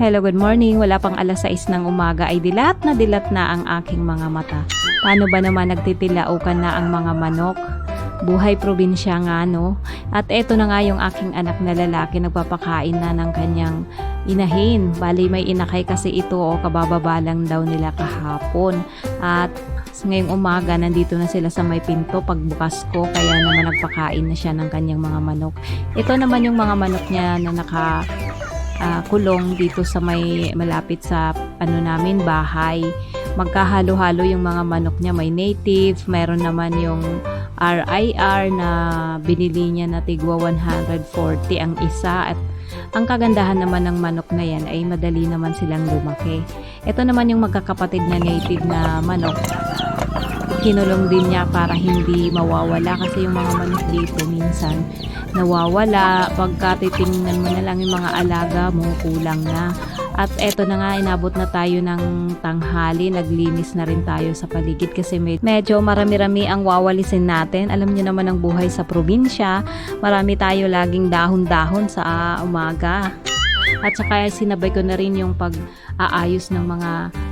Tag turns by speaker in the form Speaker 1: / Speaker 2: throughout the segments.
Speaker 1: Hello, good morning. Wala pang alas 6 ng umaga ay dilat na dilat na ang aking mga mata. Paano ba naman nagtitilaukan na ang mga manok? Buhay probinsya nga no. At eto na nga yung aking anak na lalaki nagpapakain na ng kanyang inahin. Bali may inakay kasi ito o kabababa lang daw nila kahapon. At ngayong umaga nandito na sila sa may pinto pagbukas ko kaya naman nagpakain na siya ng kanyang mga manok. Ito naman yung mga manok niya na naka ah, kulong dito sa may malapit sa ano namin bahay. Magkahalo-halo yung mga manok niya. May native, meron naman yung RIR na binili niya na tigwa 140 ang isa at ang kagandahan naman ng manok na yan ay madali naman silang lumaki. Ito naman yung magkakapatid na native na manok. Kinulong din niya para hindi mawawala kasi yung mga manok dito minsan nawawala. Pagka titingnan mo na lang yung mga alaga mo, kulang na. At eto na nga, inabot na tayo ng tanghali. Naglinis na rin tayo sa paligid kasi med- medyo marami-rami ang wawalisin natin. Alam niyo naman ang buhay sa probinsya. Marami tayo laging dahon-dahon sa umaga. At saka sinabay ko na rin yung pag-aayos ng mga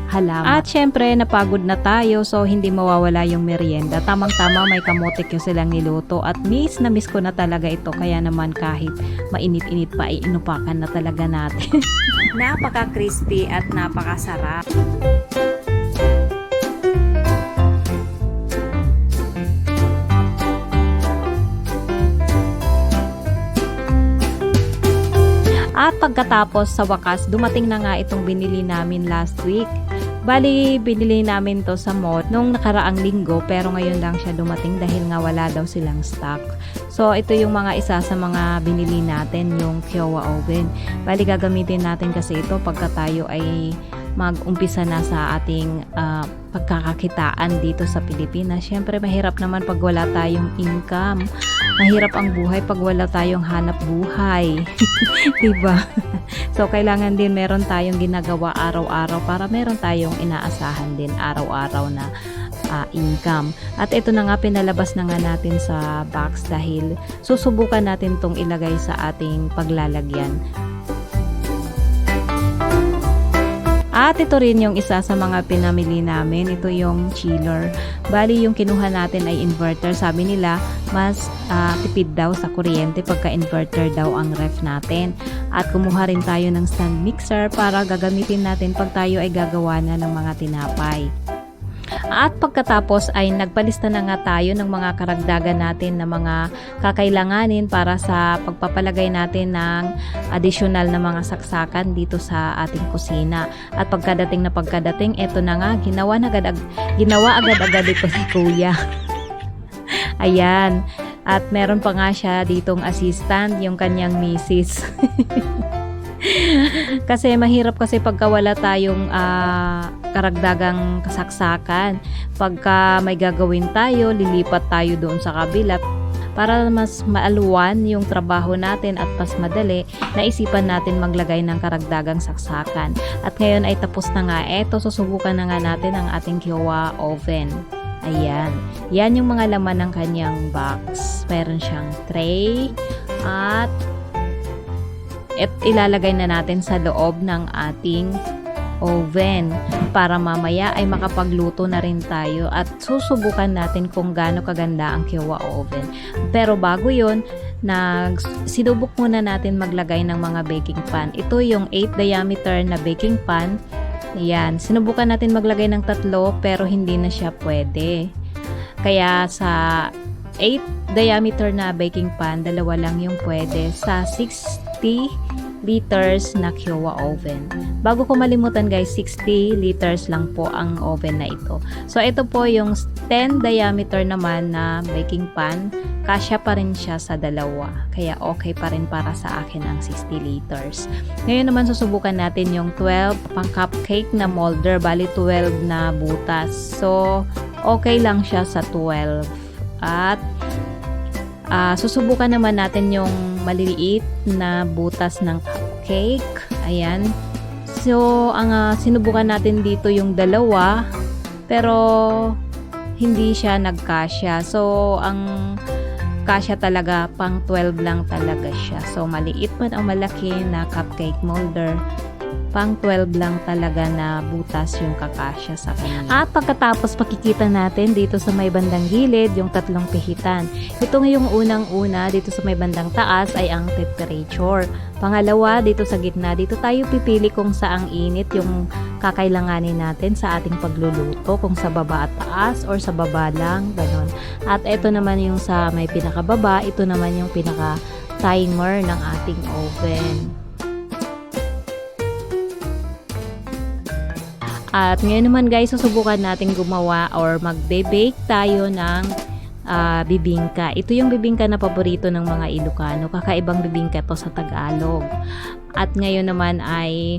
Speaker 1: halaman. At syempre, napagod na tayo so hindi mawawala yung merienda. Tamang-tama may kamote ko silang niluto at miss na miss ko na talaga ito. Kaya naman kahit mainit-init pa, ay inupakan na talaga natin. Napaka-crispy at napakasarap. At pagkatapos sa wakas, dumating na nga itong binili namin last week. Bali, binili namin to sa mall nung nakaraang linggo pero ngayon lang siya dumating dahil nga wala daw silang stock. So, ito yung mga isa sa mga binili natin, yung Kiowa oven. Bali, gagamitin natin kasi ito pagka tayo ay mag-umpisa na sa ating ah, pagkakakitaan dito sa Pilipinas. Siyempre, mahirap naman pag wala tayong income. Mahirap ang buhay pag wala tayong hanap buhay. 'Di ba? so kailangan din meron tayong ginagawa araw-araw para meron tayong inaasahan din araw-araw na ah, income. At ito na nga pinalabas na nga natin sa box dahil susubukan natin tong ilagay sa ating paglalagyan. At ito rin yung isa sa mga pinamili namin. Ito yung chiller. Bali, yung kinuha natin ay inverter. Sabi nila, mas ah, tipid daw sa kuryente pagka inverter daw ang ref natin. At kumuha rin tayo ng stand mixer para gagamitin natin pag tayo ay gagawa na ng mga tinapay. At pagkatapos ay nagpalista na nga tayo ng mga karagdagan natin na mga kakailanganin para sa pagpapalagay natin ng additional na mga saksakan dito sa ating kusina. At pagkadating na pagkadating, eto na nga, ginawa, na agad, ginawa agad-agad ito si Kuya. Ayan. At meron pa nga siya ditong assistant, yung kanyang misis. kasi mahirap kasi pagka wala tayong ah, karagdagang kasaksakan. Pagka may gagawin tayo, lilipat tayo doon sa kabila para mas maaluwan yung trabaho natin at mas madali, naisipan natin maglagay ng karagdagang saksakan. At ngayon ay tapos na nga. Eto, susubukan na nga natin ang ating Kiowa oven. Ayan. Yan yung mga laman ng kanyang box. Meron siyang tray at at ilalagay na natin sa loob ng ating oven para mamaya ay makapagluto na rin tayo at susubukan natin kung gaano kaganda ang Kiowa oven. Pero bago yon nag sinubok muna natin maglagay ng mga baking pan. Ito yung 8 diameter na baking pan. Ayan, sinubukan natin maglagay ng tatlo pero hindi na siya pwede. Kaya sa 8 diameter na baking pan, dalawa lang yung pwede sa 60 liters na Kiowa oven. Bago ko malimutan guys, 60 liters lang po ang oven na ito. So ito po yung 10 diameter naman na baking pan. Kasya pa rin siya sa dalawa. Kaya okay pa rin para sa akin ang 60 liters. Ngayon naman susubukan natin yung 12 pang cupcake na molder. Bali 12 na butas. So okay lang siya sa 12. At Ah, susubukan naman natin yung maliliit na butas ng cupcake. Ayan. So, ang ah, sinubukan natin dito yung dalawa, pero hindi siya nagkasya. So, ang kasya talaga pang 12 lang talaga siya. So, maliit man o malaki na cupcake molder, pang 12 lang talaga na butas yung kakasya sa kanya. At pagkatapos makikita natin dito sa may bandang gilid yung tatlong pihitan. Ito yung unang-una dito sa may bandang taas ay ang temperature. Pangalawa, dito sa gitna, dito tayo pipili kung saang init yung kakailanganin natin sa ating pagluluto, kung sa baba at taas or sa baba lang, ganon. At ito naman yung sa may pinakababa, ito naman yung pinaka timer ng ating oven. At ngayon naman guys, susubukan natin gumawa or magbe-bake tayo ng ah, bibingka. Ito yung bibingka na paborito ng mga Ilocano. Kakaibang bibingka to sa Tagalog. At ngayon naman ay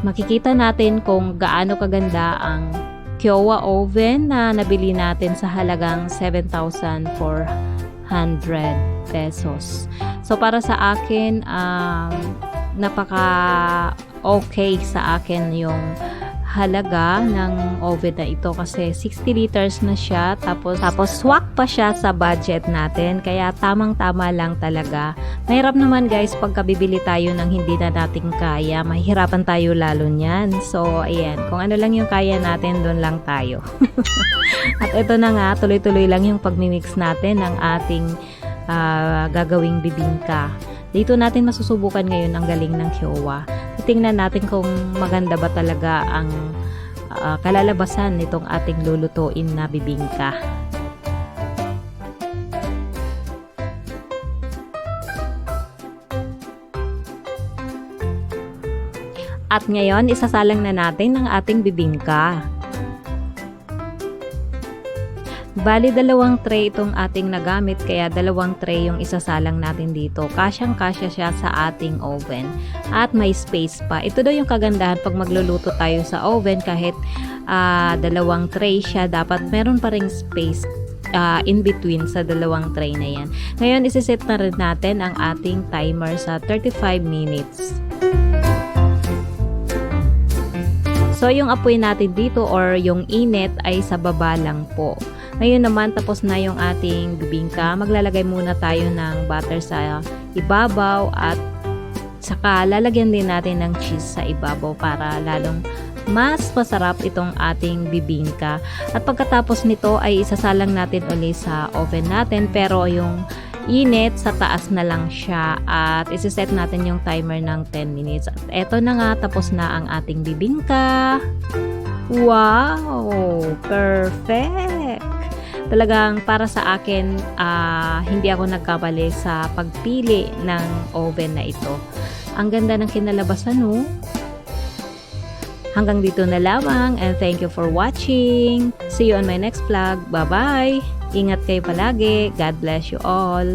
Speaker 1: makikita natin kung gaano kaganda ang Kiowa oven na nabili natin sa halagang 7,400 pesos. So para sa akin, um, napaka okay sa akin yung halaga ng oven na ito kasi 60 liters na siya tapos tapos swak pa siya sa budget natin kaya tamang-tama lang talaga. Mahirap naman guys pagka bibili tayo ng hindi na natin kaya, mahihirapan tayo lalo niyan. So ayan, kung ano lang yung kaya natin, doon lang tayo. At ito na nga, tuloy-tuloy lang yung pagmimix natin ng ating ah, gagawing bibingka. Dito natin masusubukan ngayon ang galing ng Kiowa. Tingnan natin kung maganda ba talaga ang ah, kalalabasan nitong ating lulutuin na bibingka. At ngayon, isasalang na natin ang ating bibingka. Bali, dalawang tray itong ating nagamit, kaya dalawang tray yung isasalang natin dito. Kasyang-kasya siya sa ating oven. At may space pa. Ito daw yung kagandahan pag magluluto tayo sa oven, kahit ah, dalawang tray siya, dapat meron pa ring space ah, in between sa dalawang tray na yan. Ngayon, isiset na rin natin ang ating timer sa 35 minutes. So, yung apoy natin dito or yung init ay sa baba lang po. Ngayon naman, tapos na yung ating bibingka. Maglalagay muna tayo ng butter sa ibabaw at saka lalagyan din natin ng cheese sa ibabaw para lalong mas masarap itong ating bibingka. At pagkatapos nito ay isasalang natin uli sa oven natin pero yung init sa taas na lang siya at isiset natin yung timer ng 10 minutes. At eto na nga, tapos na ang ating bibingka. Wow! Perfect! Talagang para sa akin, ah, hindi ako nagkamali sa pagpili ng oven na ito. Ang ganda ng kinalabasan, no? Hanggang dito na lamang and thank you for watching. See you on my next vlog. Bye-bye! Ingat kayo palagi. God bless you all.